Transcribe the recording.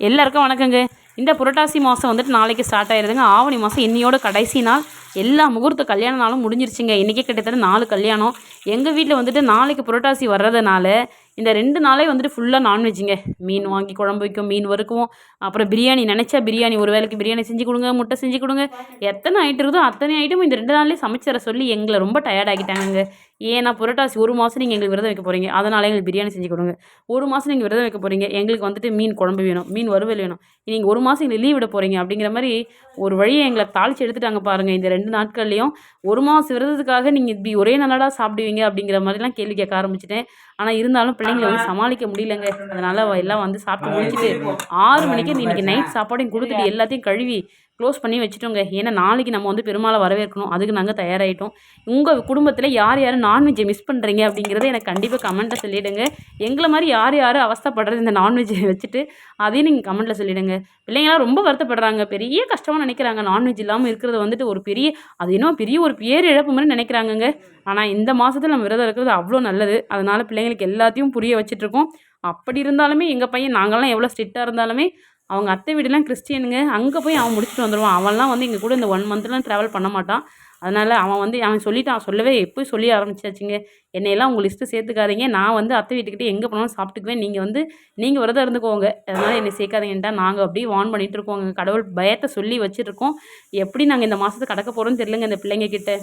எல்லாருக்கும் வணக்கங்க. இந்த புரட்டாசி மாதம் வந்துட்டு நாளைக்கு ஸ்டார்ட் ஆயிடுதுங்க ஆவணி மாதம் இன்னையோட கடைசி நாள். எல்லா முகூர்த்த கல்யாண நாளும் முடிஞ்சிருச்சுங்க. இன்றைக்கே கிட்டத்தட்ட நாலு கல்யாணம். எங்கள் வீட்டில் வந்துட்டு நாளைக்கு புரட்டாசி வர்றதுனால இந்த ரெண்டு நாளே வந்துட்டு ஃபுல்லாக நான்வெஜ்ஜுங்க மீன் வாங்கி குழம்பு வைக்கும் மீன் வறுக்குவோம். அப்புறம் பிரியாணி நினச்சா பிரியாணி ஒரு வேளைக்கு பிரியாணி செஞ்சு கொடுங்க முட்டை செஞ்சு கொடுங்க. எத்தனை ஐட்டம் இருக்குதோ அத்தனை ஐட்டமும் இந்த ரெண்டு நாள்லேயே சமைச்சிட சொல்லி எங்களை ரொம்ப டயர்ட் ஆக்கிட்டாங்கங்க. ஏன்னா புரட்டாசி ஒரு மாதம் நீங்கள் எங்களுக்கு விரதம் வைக்க போகிறீங்க அதனால எங்களுக்கு பிரியாணி செஞ்சு கொடுங்க. ஒரு மாதம் நீங்கள் விரதம் வைக்க போகிறீங்க எங்களுக்கு வந்துட்டு மீன் குழம்பு வேணும் மீன் வறுவல் வேணும். நீங்கள் ஒரு மாதம் எங்களுக்கு லீவ் விட போகிறீங்க அப்படிங்கிற மாதிரி ஒரு வழியை எங்களை தாளிச்சு எடுத்துட்டாங்க பாருங்கள் இந்த ரெண்டு ரெண்டு நாட்கள்லேயும் ஒரு மாதம் விரதத்துக்காக நீங்கள் இப்படி ஒரே நாளாக சாப்பிடுவீங்க அப்படிங்கிற மாதிரிலாம் கேள்வி கேட்க ஆரம்பிச்சிட்டேன். ஆனால் இருந்தாலும் பிள்ளைங்களை வந்து சமாளிக்க முடியலங்க. அதனால் எல்லாம் வந்து சாப்பிட்டு முடிச்சுட்டு ஆறு மணிக்கு இன்றைக்கி நைட் சாப்பாடையும் கொடுத்துட்டு எல்லாத்தையும் கழுவி க்ளோஸ் பண்ணி வச்சுட்டோங்க. ஏன்னா நாளைக்கு நம்ம வந்து பெருமாளை வரவேற்கணும். அதுக்கு நாங்கள் தயாராகிட்டோம் உங்கள் குடும்பத்தில் யார் யார் நான்வெஜ்ஜை மிஸ் பண்ணுறீங்க அப்படிங்கிறத எனக்கு கண்டிப்பாக கமெண்ட்டில் சொல்லிவிடுங்க எங்களை மாதிரி யார் யார் அவஸ்தைப்படுறது இந்த நான்வெஜ்ஜை வச்சுட்டு அதையும் நீங்கள் கமெண்ட்டில் சொல்லிவிடுங்க பிள்ளைங்களாம் ரொம்ப வருத்தப்படுறாங்க. பெரிய கஷ்டமாக நினைக்கிறாங்க. நான்வெஜ் இல்லாமல் இருக்கிறது வந்துட்டு ஒரு பெரிய அது இன்னும் பெரிய ஒரு பேர் இழப்பு மாதிரி நினைக்கிறாங்கங்க. ஆனால் இந்த மாதத்தில் நம்ம விரதம் இருக்கிறது அவ்வளோ நல்லது. அதனால் பிள்ளைங்களுக்கு எல்லாத்தையும் புரிய வச்சுட்ருக்கோம் அப்படி இருந்தாலுமே எங்கள் பையன் நாங்கள்லாம் எவ்வளோ ஸ்ட்ரிக்டாக இருந்தாலுமே அவங்க அத்தை வீடுலாம் கிறிஸ்டியனுங்க. அங்கே போய் அவன் முடிச்சுட்டு வந்துடுவான் அவன்லாம் வந்து எங்கள் கூட இந்த ஒன் மந்த்லாம் ட்ராவல் பண்ண மாட்டான். அதனால் அவன் வந்து அவன் சொல்லிட்டான் சொல்லவே எப்போ சொல்லி ஆரம்பிச்சாச்சுங்க. என்னையெல்லாம் உங்கள் லிஸ்ட்டு சேர்த்துக்காதீங்க. நான் வந்து அத்தை வீட்டுக்கிட்டே எங்கே போனாலும் சாப்பிட்டுக்குவேன். நீங்கள் வந்து நீங்கள் விரதம் இருந்துக்கோங்க. அதனால் என்னை சேர்க்காதீங்கன்ட்டா நாங்கள் அப்படியே வான் பண்ணிகிட்டு இருக்கோங்க. கடவுள் பயத்தை சொல்லி வச்சுருக்கோம் எப்படி நாங்கள் இந்த மாதத்தை கடக்க போகிறோன்னு தெரியலங்க இந்த பிள்ளைங்க கிட்டே.